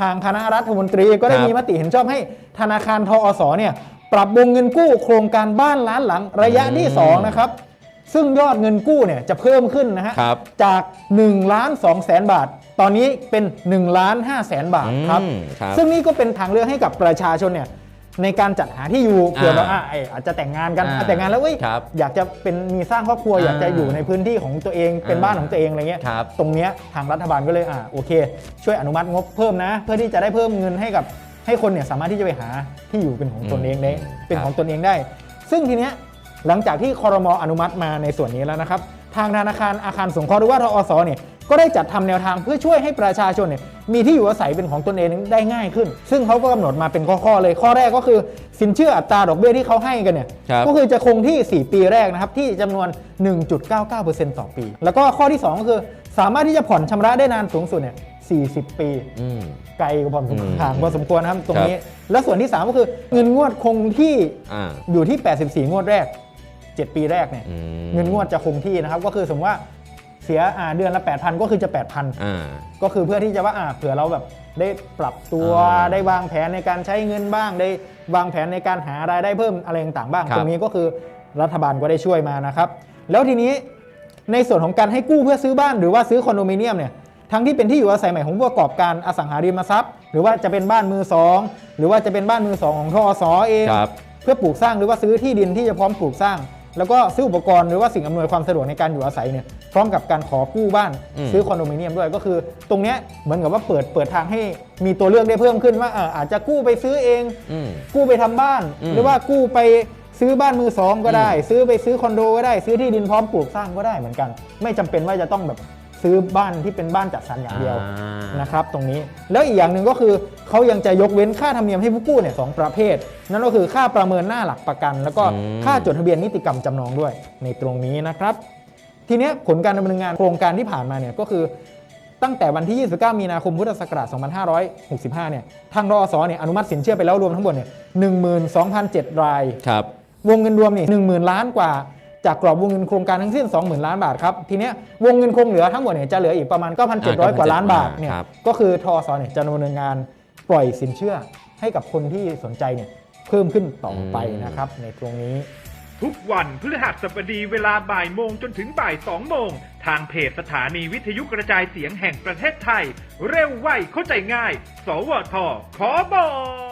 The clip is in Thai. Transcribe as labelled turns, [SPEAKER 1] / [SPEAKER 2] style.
[SPEAKER 1] ทางคณะรัฐมนตรีก็ได้
[SPEAKER 2] ครับ
[SPEAKER 1] มีมติเห็นชอบให้ธนาคารทอสเนี่ยปรับวงเงินกู้โครงการบ้านล้านหลังระยะที่2นะครับซึ่งยอดเงินกู้เนี่ยจะเพิ่มขึ้นนะฮะ
[SPEAKER 2] ครับ
[SPEAKER 1] จาก1ล้าน2แสนบาท ตอนนี้เป็น1ล้าน5แสนบาทครับ
[SPEAKER 2] อืมครับ
[SPEAKER 1] ซึ่งนี่ก็เป็นทางเลือกให้กับประชาชนเนี่ย ในการจัดหาที่อยู่เผื่อแบบ
[SPEAKER 2] อ่า
[SPEAKER 1] อะไอ้อาจจะแต่งงานกัน
[SPEAKER 2] อ่า
[SPEAKER 1] อะแต่งงานแล้วเว้ย
[SPEAKER 2] ครับ
[SPEAKER 1] อยากจะเป็นมีสร้างครอบครัว
[SPEAKER 2] อ่า
[SPEAKER 1] อยากจะอยู่ในพื้นที่ของตัวเองเป็น
[SPEAKER 2] อ่า
[SPEAKER 1] บ้านของตัวเองอะไรเงี้ย
[SPEAKER 2] ครับ
[SPEAKER 1] ตรงเนี้ยทางรัฐบาลก็เลยอ่าโอเค ช่วยอนุมัติงบเพิ่มนะ เพื่อที่จะได้เพิ่มเงินให้กับให้คนเนี่ยสามารถที่จะไปหาที่อยู่เป็นของตนเองได้
[SPEAKER 2] อืม
[SPEAKER 1] เป็น
[SPEAKER 2] ครับ
[SPEAKER 1] ของตนเองได้ ซึ่งทีเนี้ยหลังจากที่คอรมออนุมัติมาในส่วนนี้แล้วนะครับ ทางธนาคารอาคารสงเคราะห์หรือว่าทอสเนี่ยก็ได้จัดทำแนวทางเพื่อช่วยให้ประชาชนเนี่ยมีที่อยู่อาศัยเป็นของตนเองได้ง่ายขึ้น ซึ่งเขาก็กำหนดมาเป็นข้อๆเลย ข้อแรกก็คือสินเชื่ออัตราดอกเบี้ยที่เขาให้กันเนี่ย
[SPEAKER 2] ครับ
[SPEAKER 1] ก็คือจะคงที่ 4 ปีแรกนะครับที่จำนวน 1.99%ต่อปี แล้วก็ข้อที่ 2 ก็คือสามารถที่จะผ่อนชำระได้นานสูงสุดเนี่ย40 ปี
[SPEAKER 2] อืม
[SPEAKER 1] ไกลกว่าพอสมควร
[SPEAKER 2] อืม
[SPEAKER 1] ห่างพอสมควรนะครับตรงนี้
[SPEAKER 2] ครับ
[SPEAKER 1] แล้วส่วนที่ 3 ก็คือเงินงวดคงที่
[SPEAKER 2] อ่า
[SPEAKER 1] อยู่ที่ 84 งวดแรก 7 ปีแรกเนี่ย
[SPEAKER 2] อืม
[SPEAKER 1] เงินงวดจะคงที่นะครับ ก็คือสมมติว่าเสียอ่าเดือนละ 8,000 ก็คือจะ 8,000
[SPEAKER 2] อ่า
[SPEAKER 1] ก็คือเพื่อที่จะว่าอ่าเผื่อเราแบบได้ปรับตัว
[SPEAKER 2] อ่า
[SPEAKER 1] ได้วางแผนในการใช้เงินบ้าง ได้วางแผนในการหารายได้เพิ่มอะไรต่างๆบ้าง
[SPEAKER 2] ครับ
[SPEAKER 1] ตรงนี้ก็คือรัฐบาลก็ได้ช่วยมานะครับ แล้วทีนี้ในส่วนของการให้กู้เพื่อซื้อบ้านหรือว่าซื้อคอนโดมิเนียมเนี่ยทั้งที่เป็นที่อยู่อาศัยใหม่ของผู้ประกอบการอสังหาริมทรัพย์ หรือว่าจะเป็นบ้านมือสองหรือว่าจะเป็นบ้านมือสองของทอสเอง
[SPEAKER 2] ครับ
[SPEAKER 1] เพื่อปลูกสร้างหรือว่าซื้อที่ดินที่จะพร้อมปลูกสร้าง แล้วก็ซื้ออุปกรณ์หรือว่าสิ่งอำนวยความสะดวกในการอยู่อาศัยเนี่ยพร้อมกับการขอกู้บ้าน
[SPEAKER 2] อืม
[SPEAKER 1] ซื้อคอนโดมิเนียมด้วยก็คือ ตรงเนี้ยเหมือนกับว่าเปิดเปิดทางให้มีตัวเลือกได้เพิ่มขึ้นว่าเอ่ออาจจะกู้ไปซื้อเอง
[SPEAKER 2] อืม
[SPEAKER 1] กู้ไปทำบ้าน
[SPEAKER 2] อืม
[SPEAKER 1] หรือว่ากู้ไปซื้อบ้านมือสองก็ได้ ซื้อไปซื้อคอนโดก็ได้ ซื้อที่ดินพร้อมปลูกสร้างก็ได้เหมือนกัน ไม่จำเป็นว่าจะต้องแบบ ซื้อบ้านที่เป็นบ้านจัดสรรอย่างเดียว
[SPEAKER 2] อ่าน
[SPEAKER 1] นะครับตรงนี้แล้วอีกอย่างหนึ่งก็คือเขายังจะยกเว้นค่าธรรมเนียมให้ผู้กู้เนี่ยสองประเภท นั่นก็คือค่าประเมินหน้าหลักประกัน แล้วก็
[SPEAKER 2] อืม
[SPEAKER 1] ค่าจดทะเบียนนิติกรรมจำนองด้วย ในตรงนี้นะครับ ทีเนี้ยผลการดำเนินงานโครงการที่ผ่านมาเนี่ยก็คือตั้งแต่วันที่ 29 มีนาคม พุทธศักราช 2565 เนี่ย ทางรอสเนี่ยอนุมัติสินเชื่อไปแล้วรวมทั้งหมดเนี่ย12,007 ราย
[SPEAKER 2] ครับ
[SPEAKER 1] วงเงินรวมนี่10,000 ล้านกว่า จากกรอบวงเงินโครงการทั้งสิ้น 20,000 ล้านบาทครับ ทีเนี้ยวงเงินคงเหลือทั้งหมดเนี่ยจะเหลืออีกประมาณ 9,700 กว่าล้านบาทเนี่ย
[SPEAKER 2] ครับ
[SPEAKER 1] ก็คือทอสเนี่ยจะดำเนินงานปล่อยสินเชื่อให้กับคนที่สนใจเนี่ยเพิ่มขึ้นต่อไปนะครับในตรงนี้
[SPEAKER 3] ทุกวันพฤหัสบดีเวลาบ่ายโมงจนถึงบ่ายสองโมง ทางเพจสถานีวิทยุกระจายเสียงแห่งประเทศไทย เร็วไวเข้าใจง่าย สวทขอบอก